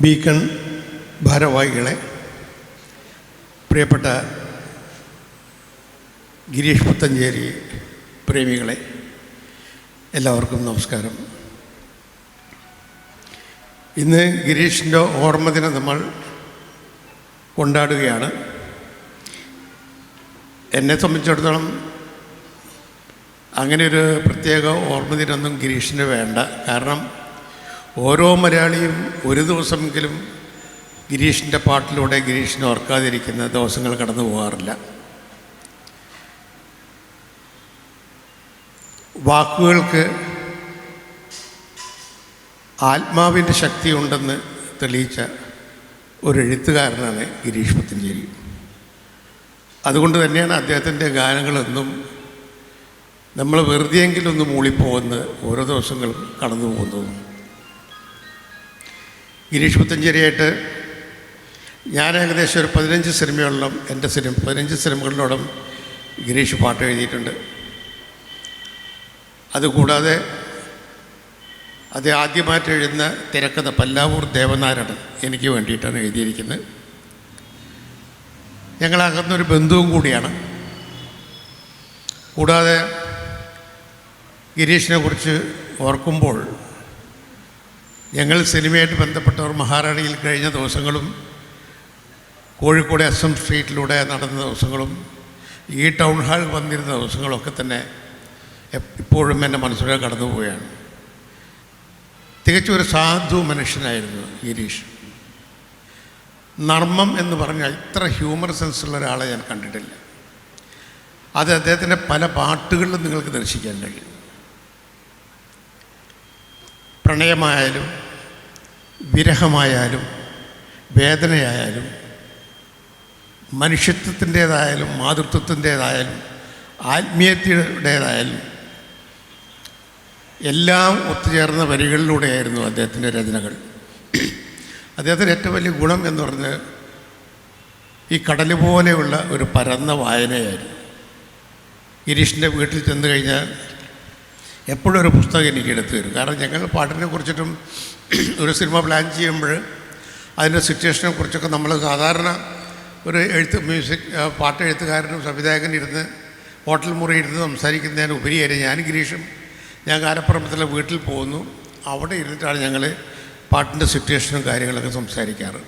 Beacon ഭാരവാഹികളെ പ്രിയപ്പെട്ട ഗിരീഷ് പുത്തഞ്ചേരി പ്രേമികളെ എല്ലാവർക്കും നമസ്കാരം. ഇന്ന് ഗിരീഷിന്റെ ഓർമ്മദിനം നമ്മൾ കൊണ്ടാടുകയാണ്. എന്നെ സംബന്ധിച്ചിടത്തോളം അങ്ങനെ ഒരു പ്രത്യേക ഓർമ്മദിനൊന്നും ഗിരീഷിന് വേണ്ട. കാരണം ഓരോ മലയാളിയും ഒരു ദിവസമെങ്കിലും ഗിരീഷിന്റെ പാട്ടിലൂടെ ഗിരീഷിനെ ഓർക്കാതിരിക്കുന്ന ദിവസങ്ങൾ കടന്നു പോകാറില്ല. വാക്കുകൾക്ക് ആത്മാവിന്റെ ശക്തിയുണ്ടെന്ന് തെളിയിച്ച ഒരു എഴുത്തുകാരനാണ് ഗിരീഷ് പത്തഞ്ചേരി. അതുകൊണ്ട് തന്നെയാണ് അദ്ദേഹത്തിന്റെ ഗാനങ്ങളെന്നും നമ്മൾ വെറുതെയെങ്കിലും ഒന്ന് മൂളിപ്പോകുന്ന ഓരോ ദിവസങ്ങളും കടന്നു പോകുന്നതും. ഗിരീഷ് പുത്തഞ്ചേരിയായിട്ട് ഞാൻ ഏകദേശം ഒരു പതിനഞ്ച് സിനിമയോളം എന്റെ സിനിമ പതിനഞ്ച് സിനിമകളിലോളം ഗിരീഷ് പാട്ട് എഴുതിയിട്ടുണ്ട്. അതുകൂടാതെ അത് ആദ്യമായിട്ട് എഴുതുന്ന തിരക്കഥ പല്ലാവൂർ ദേവനാരായണൻ എനിക്ക് വേണ്ടിയിട്ടാണ് എഴുതിയിരിക്കുന്നത്. ഞങ്ങളകന്നൊരു ബന്ധുവും കൂടിയാണ്. കൂടാതെ ഗിരീഷിനെ കുറിച്ച് ഓർക്കുമ്പോൾ ഞങ്ങൾ സിനിമയായിട്ട് ബന്ധപ്പെട്ടവർ മഹാറാണിയിൽ കഴിഞ്ഞ ദിവസങ്ങളും കോഴിക്കോട് എസ് എം സ്ട്രീറ്റിലൂടെ നടന്ന ദിവസങ്ങളും ഈ ടൗൺ ഹാൾ വന്നിരുന്ന ദിവസങ്ങളൊക്കെ തന്നെ ഇപ്പോഴും എന്റെ മനസ്സിലൂടെ കടന്നു പോവുകയാണ്. തികച്ചും ഒരു സാധു മനുഷ്യനായിരുന്നു ഗിരീഷ്. നർമ്മം എന്ന് പറഞ്ഞാൽ ഇത്ര ഹ്യൂമർ സെൻസ് ഉള്ള ഒരാളെ ഞാൻ കണ്ടിട്ടില്ല. അത് അദ്ദേഹത്തിന്റെ പല പാട്ടുകളിലും നിങ്ങൾക്ക് ദർശിക്കാൻ കഴിയും. പ്രണയമായാലും വിരഹമായാലും വേദനയായാലും മനുഷ്യത്വത്തിന്റേതായാലും മാതൃത്വത്തിന്റേതായാലും ആത്മീയതയുടേതായാലും എല്ലാം ഒത്തുചേർന്ന വരികളിലൂടെയായിരുന്നു അദ്ദേഹത്തിന്റെ രചനകൾ. അദ്ദേഹത്തിന്റെ ഏറ്റവും വലിയ ഗുണം എന്ന് പറഞ്ഞ് ഈ കടൽ പോലെയുള്ള ഒരു പരന്ന വായനയായിരുന്നു. ഗിരീഷിന്റെ വീട്ടിൽ ചെന്ന് കഴിഞ്ഞാൽ എപ്പോഴും ഒരു പുസ്തകം എനിക്ക് എടുത്തു തരും. കാരണം ഞങ്ങൾ പാട്ടിനെ കുറിച്ചിട്ടും ഒരു സിനിമ പ്ലാൻ ചെയ്യുമ്പോൾ അതിന്റെ സിറ്റുവേഷനെ കുറിച്ചൊക്കെ നമ്മൾ സാധാരണ ഒരു എഴുത്ത് മ്യൂസിക് പാട്ട് എഴുത്തുകാരനും സംവിധായകനും ഇരുന്ന് ഹോട്ടൽ മുറി ഇരുന്ന് സംസാരിക്കുന്നതിന് ഉപരിയായി ഞാൻ ഗിരീഷും ഞാൻ കാരപ്പുറമ്പത്തിലെ വീട്ടിൽ പോകുന്നു. അവിടെ ഇരുന്നിട്ടാണ് ഞങ്ങൾ പാട്ടിന്റെ സിറ്റുവേഷനും കാര്യങ്ങളൊക്കെ സംസാരിക്കാറ്.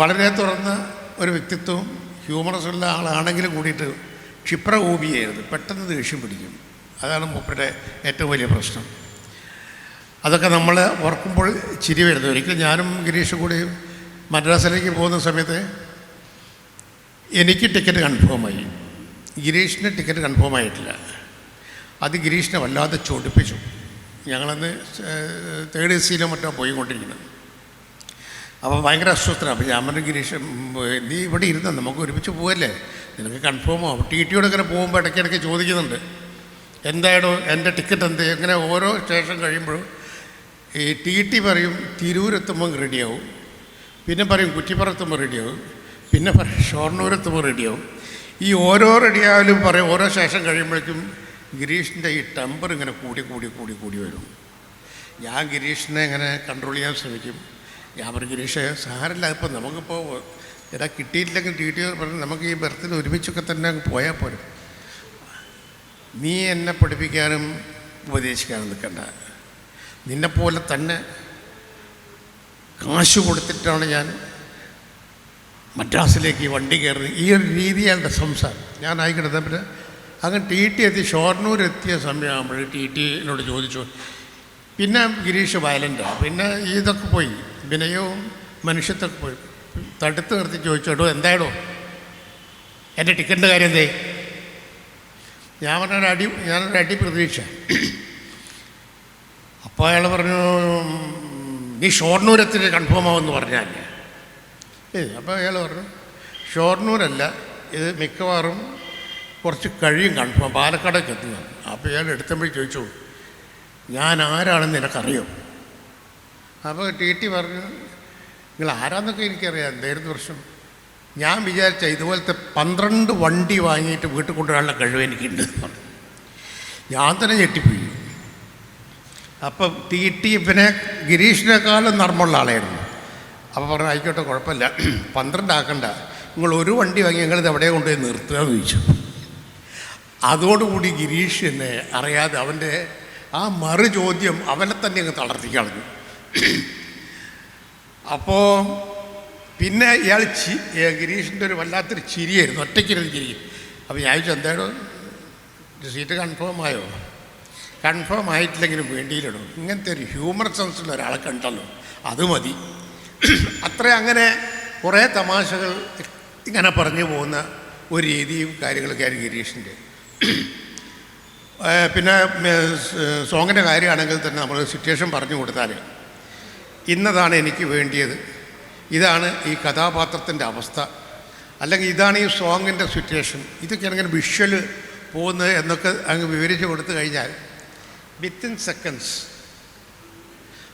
വളരെ തുറന്ന ഒരു വ്യക്തിത്വവും ഹ്യൂമറസ് ഉള്ള ആളാണെങ്കിലും കൂടിയിട്ട് ക്ഷിപ്രകോപിയായിരുന്നു. പെട്ടെന്ന് ദേഷ്യം പിടിക്കും. അതാണ് മൂപ്പരുടെ ഏറ്റവും വലിയ പ്രശ്നം. അതൊക്കെ നമ്മൾ ഓർക്കുമ്പോൾ ചിരി വരുന്നത് ഒരിക്കലും ഞാനും ഗിരീഷും കൂടി മദ്രാസിലേക്ക് പോകുന്ന സമയത്ത് എനിക്ക് ടിക്കറ്റ് കൺഫേമായി ഗിരീഷിന് ടിക്കറ്റ് കൺഫേം ആയിട്ടില്ല. അത് ഗിരീഷിനെ വല്ലാതെ ചൊടിപ്പിച്ചു. ഞങ്ങളന്ന് തേർഡ് എ സിയിലോ മറ്റോ പോയിക്കൊണ്ടിരിക്കുന്നത്. അപ്പോൾ ഭയങ്കര അസ്വസ്ഥനാണ് അപ്പോൾ ഞാൻ പറഞ്ഞു ഗിരീഷ് നീ ഇവിടെ ഇരുന്ന് നമുക്ക് ഒരുമിച്ച് പോവല്ലേ? നിനക്ക് കൺഫേം ആവും. ടി ടിയോട് ഇങ്ങനെ പോകുമ്പോൾ ഇടയ്ക്കിടയ്ക്ക് ചോദിക്കുന്നുണ്ട്. എന്തായാലും എന്റെ ടിക്കറ്റ് എന്ത്? ഇങ്ങനെ ഓരോ സ്റ്റേഷൻ കഴിയുമ്പോഴും ഈ ടി ടി പറയും തിരൂരെത്തുമ്പോൾ റെഡിയാവും പിന്നെ പറയും കുറ്റിപ്പുറത്തുമ്പോൾ റെഡിയാവും പിന്നെ പറയും ഷൊർണൂരെത്തുമ്പോൾ റെഡിയാവും ഈ ഓരോ റെഡിയായാലും പറയും ഓരോ സ്റ്റേഷൻ കഴിയുമ്പോഴേക്കും ഗിരീഷിന്റെ ഈ ടെമ്പർ ഇങ്ങനെ കൂടി കൂടി കൂടി കൂടി വരും. ഞാൻ ഗിരീഷിനെ ഇങ്ങനെ കൺട്രോൾ ചെയ്യാൻ ശ്രമിക്കും. ഞാൻ പറയും ഗിരീഷ് സാരല്ല ഇപ്പം നമുക്കിപ്പോൾ എടാ കിട്ടിയിട്ടില്ലെങ്കിൽ ടി ടി പറഞ്ഞു നമുക്ക് ഈ ബർത്തിൽ ഒരുമിച്ചൊക്കെ തന്നെ അങ്ങ് പോയാൽ പോരും. നീ എന്നെ പഠിപ്പിക്കാനും ഉപദേശിക്കാനും നിൽക്കണ്ട. നിന്നെപ്പോലെ തന്നെ കാശ് കൊടുത്തിട്ടാണ് ഞാൻ മദ്രാസിലേക്ക് വണ്ടി കയറുന്നത്. ഈ ഒരു രീതിയാണ് സംസാരം. ഞാൻ ആയിക്കട്ടെ പിന്നെ അങ്ങനെ ടി ടി എത്തി ഷൊർണൂർ എത്തിയ സമയമാകുമ്പോൾ ടി ടിനോട് ചോദിച്ചു. പിന്നെ ഗിരീഷ് വയലന്റാണ് പിന്നെ ഇതൊക്കെ പോയി. വിനയവും മനുഷ്യത്തൊക്കെ പോയി. തടുത്ത് നിർത്തി ചോദിച്ചു കേട്ടോ എന്തായാലും എന്റെ ടിക്കറ്റിന്റെ കാര്യം എന്തേ? ഞാൻ പറഞ്ഞൊരു അടി ഞാനൊരു അടി പ്രതീക്ഷ. അപ്പോൾ അയാൾ പറഞ്ഞു നീ ഷോർണൂരത്തിന് കൺഫേം ആവുമെന്ന് പറഞ്ഞാൽ ഏ അപ്പോൾ അയാൾ പറഞ്ഞു ഷോർണൂരല്ല ഇത് മിക്കവാറും കുറച്ച് കഴിയും കൺഫേം പാലക്കാടേക്ക് എത്തുക അപ്പോൾ ഇയാൾ എടുത്തപ്പോഴേ ചോദിച്ചു ഞാൻ ആരാണെന്ന് നിനക്കറിയോ? അപ്പോൾ ടി ടി പറഞ്ഞു നിങ്ങൾ ആരാന്നൊക്കെ എനിക്കറിയാം. എന്തായിരുന്നു പ്രശ്നം? ഞാൻ വിചാരിച്ച ഇതുപോലത്തെ പന്ത്രണ്ട് വണ്ടി വാങ്ങിയിട്ട് വീട്ടിൽ കൊണ്ടുവരാനുള്ള കഴിവ് എനിക്കുണ്ട്. ഞാൻ തന്നെ ഞെട്ടിപ്പോയി. അപ്പം തീട്ടി പിന്നെ ഗിരീഷിനേക്കാളും നർമ്മമുള്ള ആളായിരുന്നു. അപ്പോൾ പറഞ്ഞു ആയിക്കോട്ടെ കുഴപ്പമില്ല. പന്ത്രണ്ട് ആക്കണ്ട നിങ്ങൾ ഒരു വണ്ടി വാങ്ങി ഞങ്ങളിത് എവിടെ കൊണ്ടുപോയി നിർത്തുക എന്ന് ചോദിച്ചു. അതോടുകൂടി ഗിരീഷ് എന്നെ അറിയാതെ അവന്റെ ആ മറു ചോദ്യം അവനെ തന്നെ അങ്ങ് തളർത്തി കളഞ്ഞു അപ്പോൾ പിന്നെ ഇയാൾ ചി ഗിരീഷിന്റെ ഒരു വല്ലാത്തൊരു ചിരിയായിരുന്നു. ഒറ്റയ്ക്കിരുന്ന് ചിരി അപ്പോൾ ഞാൻ ചോദിച്ചു എന്താണോ സീറ്റ് കൺഫേം ആയോ? കൺഫേം ആയിട്ടില്ലെങ്കിലും വേണ്ടിയിലിടും ഇങ്ങനത്തെ ഒരു ഹ്യൂമർ സെൻസുള്ള ഒരാളെ കണ്ടല്ലോ. അത് മതി. അത്ര അങ്ങനെ കുറേ തമാശകൾ ഇങ്ങനെ പറഞ്ഞു പോകുന്ന ഒരു രീതിയും കാര്യങ്ങളൊക്കെ ആയിരുന്നു ഗിരീഷിന്റെ പിന്നെ സോങ്ങിന്റെ കാര്യമാണെങ്കിൽ തന്നെ നമ്മൾ സിറ്റുവേഷൻ പറഞ്ഞു കൊടുത്താൽ ഇന്നതാണ് എനിക്ക് വേണ്ടിയത്. ഇതാണ് ഈ കഥാപാത്രത്തിന്റെ അവസ്ഥ. അല്ലെങ്കിൽ ഇതാണ് ഈ സോങ്ങിന്റെ സിറ്റുവേഷൻ. ഇതൊക്കെയാണ് ഇങ്ങനെ വിഷ്വൽ പോകുന്നത് എന്നൊക്കെ അങ്ങ് വിവരിച്ച് കൊടുത്തു കഴിഞ്ഞാൽ വിത്തിൻ സെക്കൻഡ്സ്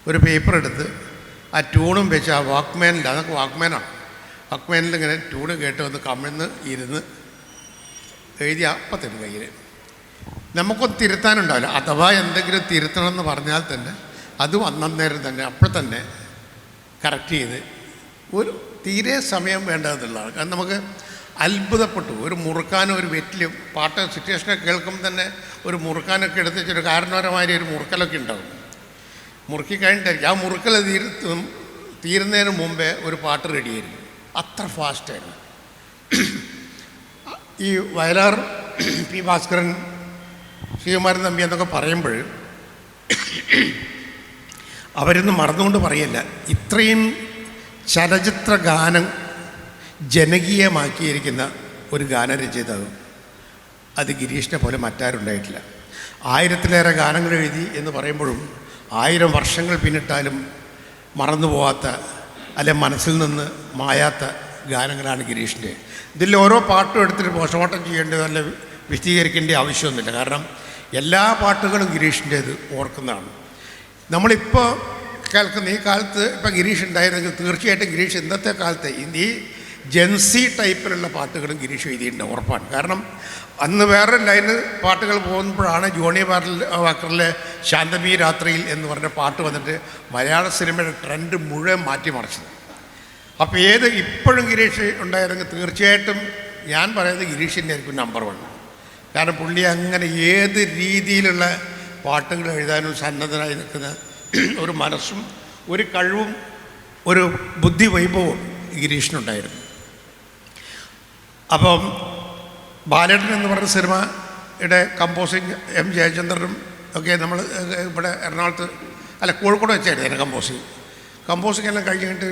ഒരു പേപ്പർ എടുത്ത് ആ ട്യൂണും വെച്ച് ആ വാക്ക്മാനിൽ അതൊക്കെ വാക്ക്മാനാണ്. വാക്ക്മാനിൽ ഇങ്ങനെ ട്യൂണ് കേട്ട് വന്ന് കമിഴ്ന്ന് ഇരുന്ന് എഴുതി അപ്പം തരും കയ്യിൽ നമുക്കൊന്ന് തിരുത്താനുണ്ടാവില്ല. അഥവാ എന്തെങ്കിലും തിരുത്തണമെന്ന് പറഞ്ഞാൽ തന്നെ അതും അന്നേരം തന്നെ അപ്പോൾ തന്നെ കറക്റ്റ് ചെയ്ത് ഒരു തീരെ സമയം വേണ്ടതെന്നുള്ളതാണ് കാരണം നമുക്ക് അത്ഭുതപ്പെട്ടു. ഒരു മുറുക്കാനും ഒരു വെറ്റിലും പാട്ട് സിറ്റുവേഷനൊക്കെ കേൾക്കുമ്പോൾ തന്നെ ഒരു മുറുക്കാനൊക്കെ എടുത്ത് വെച്ചൊരു കാരണവരമായ ഒരു മുറുക്കലൊക്കെ ഉണ്ടാവും. മുറുക്കി കഴിഞ്ഞിട്ടായിരിക്കും. ആ മുറുക്കൽ തീരുത്തും തീരുന്നതിന് മുമ്പേ ഒരു പാട്ട് റെഡിയായിരിക്കും അത്ര ഫാസ്റ്റായിരുന്നു ഈ വയലാർ പി ഭാസ്കരൻ ശ്രീകുമാരൻ തമ്പി എന്നൊക്കെ പറയുമ്പോൾ അവരൊന്നും മറന്നുകൊണ്ട് പറയല്ല. ഇത്രയും ചലച്ചിത്ര ഗാനം ജനകീയമാക്കിയിരിക്കുന്ന ഒരു ഗാനരചയിതാവ് അത്. ഗിരീഷിനെ പോലെ മറ്റാരുണ്ടായിട്ടില്ല. ആയിരത്തിലേറെ ഗാനങ്ങൾ എഴുതി എന്ന് പറയുമ്പോഴും ആയിരം വർഷങ്ങൾ പിന്നിട്ടാലും മറന്നു പോവാത്ത അല്ലെ മനസ്സിൽ നിന്ന് മായാത്ത ഗാനങ്ങളാണ് ഗിരീഷിന്റെ. ഇതിൽ ഓരോ പാട്ടും എടുത്തിട്ട് പോസ്റ്റ്മോർട്ടം ചെയ്യേണ്ടത് അല്ല വിശദീകരിക്കേണ്ട ആവശ്യമൊന്നുമില്ല. കാരണം എല്ലാ പാട്ടുകളും ഗിരീഷിന്റേത് ഓർക്കുന്നതാണ്. നമ്മളിപ്പോൾ കേൾക്കുന്ന ഈ കാലത്ത് ഇപ്പം ഗിരീഷ് ഉണ്ടായിരുന്നെങ്കിൽ തീർച്ചയായിട്ടും ഗിരീഷ് ഇന്നത്തെ കാലത്ത് ഈ ജെൻസി ടൈപ്പിലുള്ള പാട്ടുകളും ഗിരീഷ് എഴുതിയിട്ടുണ്ട് ഉറപ്പാണ്. കാരണം അന്ന് വേറെ ലൈന് പാട്ടുകൾ പോകുമ്പോഴാണ് ജോണി വാറിൽ വാക്കറിലെ ശാന്തമി രാത്രിയിൽ എന്ന് പറഞ്ഞ പാട്ട് വന്നിട്ട് മലയാള സിനിമയുടെ ട്രെൻഡ് മുഴുവൻ മാറ്റിമറിച്ചത് അപ്പോൾ ഏത് ഇപ്പോഴും ഗിരീഷ് ഉണ്ടായിരുന്നെങ്കിൽ തീർച്ചയായിട്ടും ഞാൻ പറയുന്നത് ഗിരീഷിന്റെ ആയിരിക്കും നമ്പർ വൺ കാരണം പുള്ളി അങ്ങനെ ഏത് രീതിയിലുള്ള പാട്ടുകൾ എഴുതാനും സന്നദ്ധനായി നിൽക്കുന്ന ഒരു മനസ്സും ഒരു കഴിവും ഒരു ബുദ്ധി വൈഭവവും ഗിരീഷിനുണ്ടായിരുന്നു. അപ്പം ബാലേട്ടൻ എന്ന് പറഞ്ഞ സിനിമയുടെ കമ്പോസിങ് എം ജയചന്ദ്രനും ഒക്കെ നമ്മൾ ഇവിടെ എറണാകുളത്ത് അല്ല കോഴിക്കോട് വെച്ചായിരുന്നു കമ്പോസിങ് കമ്പോസിങ് എല്ലാം കഴിഞ്ഞിട്ട്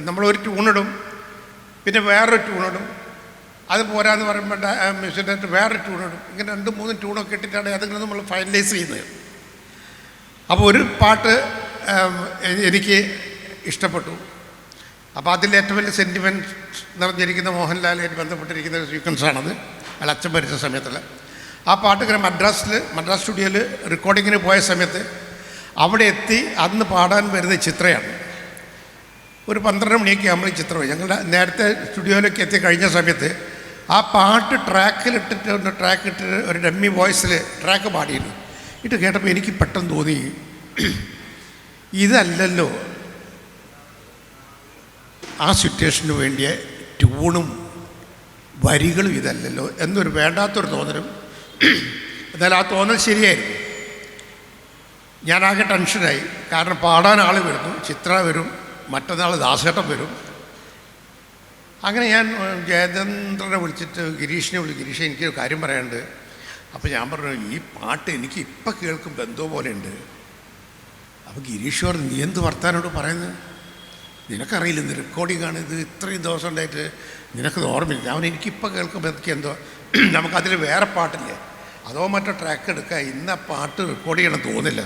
നമ്മളൊരു ട്യൂണിടും പിന്നെ വേറൊരു ട്യൂണിടും അത് പോരാന്ന് പറയുമ്പോൾ മെഷീന്റെ വേറെ ട്യൂണിടും ഇങ്ങനെ രണ്ട് മൂന്ന് ട്യൂണൊക്കെ ഇട്ടിട്ടാണ് അതിങ്ങനെ നമ്മൾ ഫൈനലൈസ് ചെയ്യുന്നത്. അപ്പോൾ ഒരു പാട്ട് എനിക്ക് ഇഷ്ടപ്പെട്ടു. അപ്പോൾ അതിൽ ഏറ്റവും വലിയ സെന്റിമെന്റ് നിറഞ്ഞിരിക്കുന്ന മോഹൻലാലായിട്ട് ബന്ധപ്പെട്ടിരിക്കുന്ന ഒരു സീക്വൻസാണത് അയാൾ അച്ഛൻ മരിച്ച സമയത്തുള്ള ആ പാട്ട് ഇങ്ങനെ മദ്രാസിൽ മദ്രാസ് സ്റ്റുഡിയോയിൽ റെക്കോർഡിങ്ങിന് പോയ സമയത്ത് അവിടെ എത്തി അന്ന് പാടാൻ വരുന്ന ചിത്രയാണ്. ഒരു പന്ത്രണ്ട് മണിയൊക്കെ ആകുമ്പോൾ ചിത്രമായി ഞങ്ങളുടെ നേരത്തെ സ്റ്റുഡിയോയിലേക്ക് എത്തി കഴിഞ്ഞ സമയത്ത് ആ പാട്ട് ട്രാക്കിലിട്ടിട്ട് ഒന്ന് ട്രാക്കിട്ട് ഒരു ഡമ്മി വോയിസിൽ ട്രാക്ക് പാടിയിരുന്നു. ഇട്ട് കേട്ടപ്പോൾ എനിക്ക് പെട്ടെന്ന് തോന്നി. ഇതല്ലല്ലോ. ആ സിറ്റുവേഷന് വേണ്ടിയ ട്യൂണും വരികളും ഇതല്ലല്ലോ എന്നൊരു വേണ്ടാത്തൊരു തോന്നലും. എന്നാൽ ആ തോന്നൽ ശരിയായിരുന്നു. ഞാനാകെ ടെൻഷനായി കാരണം പാടാൻ ആൾ വരുന്നു ചിത്ര വരും മറ്റന്നാൾ ദാസേട്ടൻ വരും. അങ്ങനെ ഞാൻ ജയചന്ദ്രനെ വിളിച്ചിട്ട് ഗിരീഷിനെ വിളിച്ചു ഗിരീഷ് എനിക്കൊരു കാര്യം പറയാനുണ്ട്. അപ്പോൾ ഞാൻ പറഞ്ഞു ഈ പാട്ട് എനിക്ക് ഇപ്പം കേൾക്കുമ്പോൾ എന്തോ ഉണ്ട് അപ്പോൾ ഗിരീഷ് പറഞ്ഞു നീ എന്ത് വർത്താനോട് പറയുന്നത്? നിനക്കറിയില്ല ഇത് റെക്കോർഡിംഗ് ആണ്. ഇത് ഇത്രയും ദിവസം ഉണ്ടായിട്ട് നിനക്കത് ഓർമ്മയില്ല. അവൻ എനിക്കിപ്പോൾ കേൾക്കുമ്പോൾ എനിക്ക് എന്തോ നമുക്കതിൽ വേറെ പാട്ടില്ലേ? അതോ മറ്റോ ട്രാക്ക് എടുക്കുക ഇന്ന പാട്ട് റെക്കോർഡ് ചെയ്യണം തോന്നില്ല.